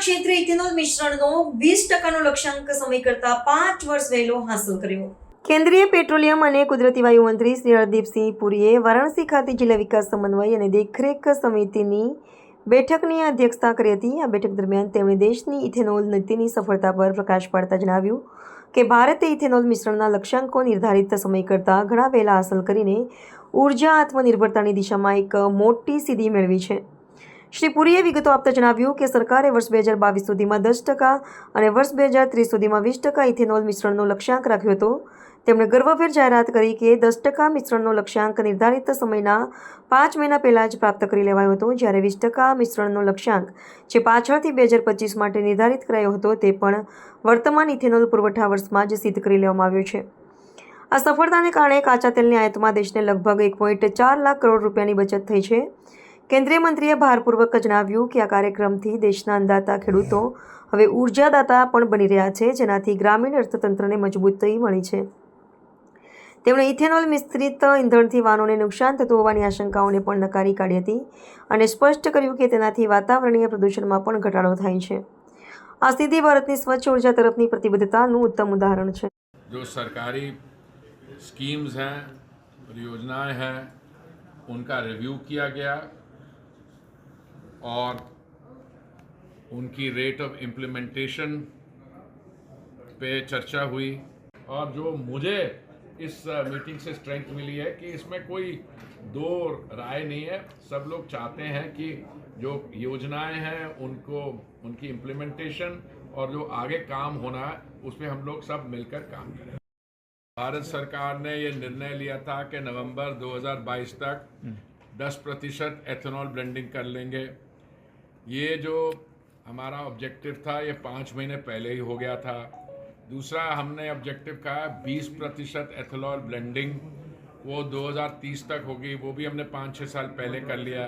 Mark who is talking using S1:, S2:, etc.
S1: ક્ષેત્રે ઇથેનોલ મિશ્રણનો વીસ ટકાનો લક્ષ્યાંક સમય કરતા પાંચ વર્ષ વહેલો હાંસલ કર્યો. કેન્દ્રીય પેટ્રોલિયમ અને કુદરતી વાયુ મંત્રી શ્રી હરદીપસિંહ પુરીએ વારાણસી ખાતે જિલ્લા વિકાસ સમન્વય અને દેખરેખ સમિતિની બેઠકની અધ્યક્ષતા કરી હતી. આ બેઠક દરમિયાન તેમણે દેશની ઇથેનોલ નીતિની સફળતા પર પ્રકાશ પાડતા જણાવ્યું કે ભારતે ઇથેનોલ મિશ્રણના લક્ષ્યાંકો નિર્ધારિત સમય કરતાં ઘણા વહેલા હાંસલ કરીને ઊર્જા આત્મનિર્ભરતાની દિશામાં એક મોટી સિદ્ધિ મેળવી છે. શ્રી પુરીએ વિગતો આપતા જણાવ્યું કે સરકારે વર્ષ બે હજાર બાવીસ સુધીમાં દસ ટકા અને વર્ષ બે હજાર ત્રીસ સુધીમાં વીસ ટકા ઇથેનોલ મિશ્રણનો લક્ષ્યાંક રાખ્યો હતો. તેમણે ગર્વભેર જાહેરાત કરી કે દસ ટકા મિશ્રણનો લક્ષ્યાંક નિર્ધારિત સમયના પાંચ મહિના પહેલાં જ પ્રાપ્ત કરી લેવાયો હતો, જ્યારે વીસ ટકા મિશ્રણનો લક્ષ્યાંક જે પાછળથી બે હજાર પચીસ માટે નિર્ધારિત કરાયો હતો તે પણ વર્તમાન ઇથેનોલ પુરવઠા વર્ષમાં જ સિદ્ધ કરી લેવામાં આવ્યો છે. આ સફળતાને કારણે કાચા તેલની આયાતમાં દેશને લગભગ એક પોઈન્ટ ચાર લાખ કરોડ રૂપિયાની બચત થઈ છે. કેન્દ્રીય મંત્રીએ ભારપૂર્વક જણાવ્યું કે આ કાર્યક્રમથી દેશના અંદાતા ખેડૂતો હવે ઉર્જાદાતા પણ બની રહ્યા છે, જેનાથી ગ્રામીણ અર્થતંત્રને મજબૂતી મળી છે. તેમણે ઇથેનોલ મિશ્રિત ઇંધણથી વાનોને નુકસાન થતું હોવાની આશંકાઓને પણ નકારી કાઢી હતી અને સ્પષ્ટ કર્યું કે તેનાથી વાતાવરણીય પ્રદૂષણમાં પણ ઘટાડો થાય છે. આ સ્થિતિ ભારતની સ્વચ્છ ઊર્જા તરફની પ્રતિબદ્ધતાનું ઉત્તમ ઉદાહરણ છે.
S2: જો સરકારી સ્કીમ્સ હૈ, યોજનાએं હૈ, ઉનકા રિવ્યુ કિયા ગયા और उनकी रेट ऑफ़ इम्प्लीमेंटेशन पे चर्चा हुई। और जो मुझे इस मीटिंग से स्ट्रेंथ मिली है कि इसमें कोई दो राय नहीं है। सब लोग चाहते हैं कि जो योजनाएँ हैं उनको उनकी इम्प्लीमेंटेशन और जो आगे काम होना है उस पर हम लोग सब मिलकर काम करें। भारत सरकार ने ये निर्णय लिया था कि नवंबर 2022 तक 10 प्रतिशत एथेनॉल ब्लेंडिंग कर लेंगे। ये जो हमारा ऑब्जेक्टिव था, ये पाँच महीने पहले ही हो गया था। दूसरा, हमने ऑब्जेक्टिव कहा बीस प्रतिशत एथेनॉल ब्लेंडिंग वो 2030 तक होगी, वो भी हमने पाँच छः साल पहले कर लिया।